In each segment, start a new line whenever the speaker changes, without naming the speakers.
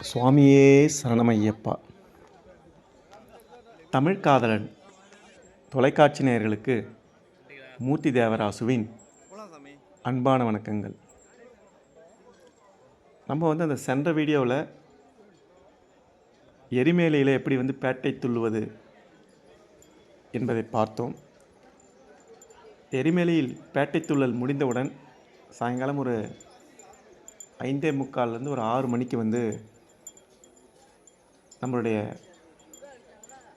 சுவாமியே சரணமையப்பா. தமிழ் காதலன் தொலைக்காட்சி நேயர்களுக்கு மூர்த்தி தேவராசுவின் அன்பான வணக்கங்கள். நம்ம வந்து அந்த சென்ற வீடியோவில் எரிமேலையில் எப்படி வந்து பேட்டை துள்ளுவது என்பதை பார்த்தோம். எரிமேலையில் பேட்டை துள்ளல் முடிந்தவுடன் சாயங்காலம் ஒரு ஐந்தே முக்கால்லேருந்து ஒரு ஆறு மணிக்கு வந்து நம்மளுடைய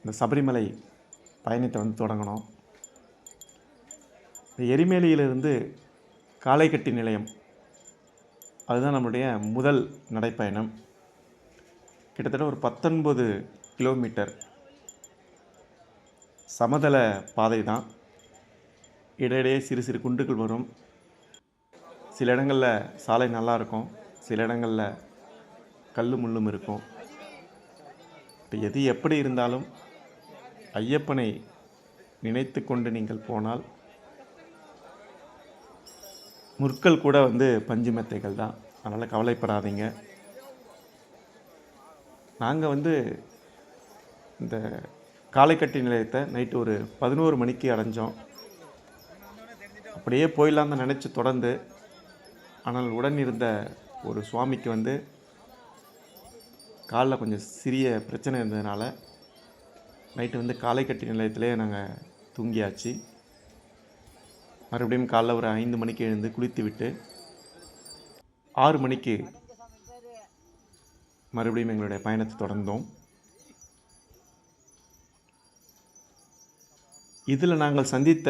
இந்த சபரிமலை பயணத்தை வந்து தொடங்கணும். இந்த எரிமேலியிலிருந்து காளைக்கட்டி நிலையம். அதுதான் நம்மளுடைய முதல் நடைப்பயணம். கிட்டத்தட்ட ஒரு பத்தொன்பது கிலோமீட்டர் சமதள பாதை தான். இடையிடையே சிறு சிறு குண்டுகள் வரும். சில இடங்களில் சாலை நல்லா இருக்கும். சில இடங்களில் கல் முள்ளும் இருக்கும். இப்போ எது எப்படி இருந்தாலும் ஐயப்பனை நினைத்து கொண்டு நீங்கள் போனால் முற்கள் கூட வந்து பஞ்சு மெத்தைகள் தான். அதனால் கவலைப்படாதீங்க. நாங்கள் வந்து இந்த காலைக்கட்டி நிலையத்தை நைட்டு ஒரு பதினோரு மணிக்கு அடைஞ்சோம். அப்படியே போயிடலான்னு நினச்சி தொடர்ந்து ஆனால் உடன் இருந்த ஒரு சுவாமிக்கு வந்து காலில் கொஞ்சம் சிறிய பிரச்சனை இருந்ததுனால நைட்டு வந்து காலைக்கட்டி நிலையத்திலே நாங்கள் தூங்கியாச்சு. மறுபடியும் காலைல ஒரு ஐந்து மணிக்கு எழுந்து குளித்து விட்டு ஆறு மணிக்கு மறுபடியும் எங்களுடைய பயணத்தை தொடர்ந்தோம். இதில் நாங்கள் சந்தித்த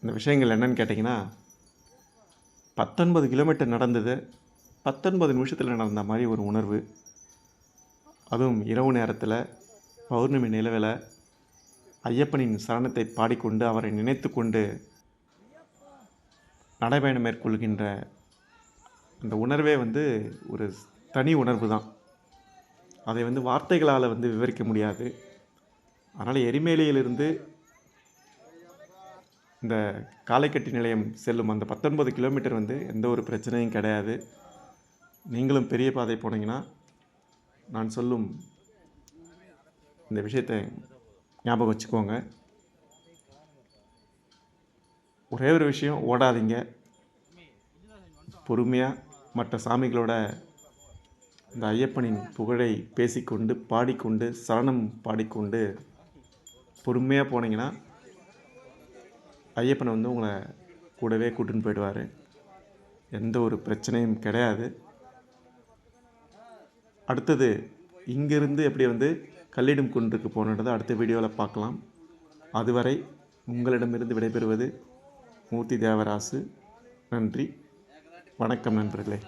இந்த விஷயங்கள் என்னன்னு கேட்டிங்கன்னா பத்தொன்பது கிலோமீட்டர் நடந்தது. பத்தொன்பது நிமிஷத்தில் நடந்த மாதிரி ஒரு உணர்வு. அதுவும் இரவு நேரத்தில் பௌர்ணமி நிலவில் ஐயப்பனின் சரணத்தை பாடிக்கொண்டு அவரை நினைத்து கொண்டு நடைபயணம் மேற்கொள்கின்ற அந்த உணர்வே வந்து ஒரு தனி உணர்வு தான் அதை வந்து வார்த்தைகளால் வந்து விவரிக்க முடியாது. அதனால் எரிமேலியிலிருந்து இந்த காலைக்கட்டி நிலையம் செல்லும் அந்த பத்தொன்பது கிலோமீட்டர் வந்து எந்த ஒரு பிரச்சனையும் கிடையாது. நீங்களும் பெரிய பாதை போனீங்கன்னா நான் சொல்லும் இந்த விஷயத்தை ஞாபகம் வச்சுக்கோங்க. ஒரே ஒரு விஷயம் ஓடாதீங்க. பொறுமையாக மற்ற சாமிகளோட இந்த ஐயப்பனின் புகழை பேசிக்கொண்டு பாடிக்கொண்டு சரணம் பாடிக்கொண்டு பொறுமையாக போனீங்கன்னா ஐயப்பனை வந்து உங்களை கூடவே கூட்டின்னு போயிடுவார். எந்த ஒரு பிரச்சனையும் கிடையாது. அடுத்தது இங்கேருந்து எப்படி வந்து கல்லிடும் குன்றுக்கு போனது அடுத்த வீடியோவில் பார்க்கலாம். அதுவரை உங்களிடமிருந்து விடைபெறுவது மூர்த்தி தேவராசு. நன்றி. வணக்கம் நண்பர்களே.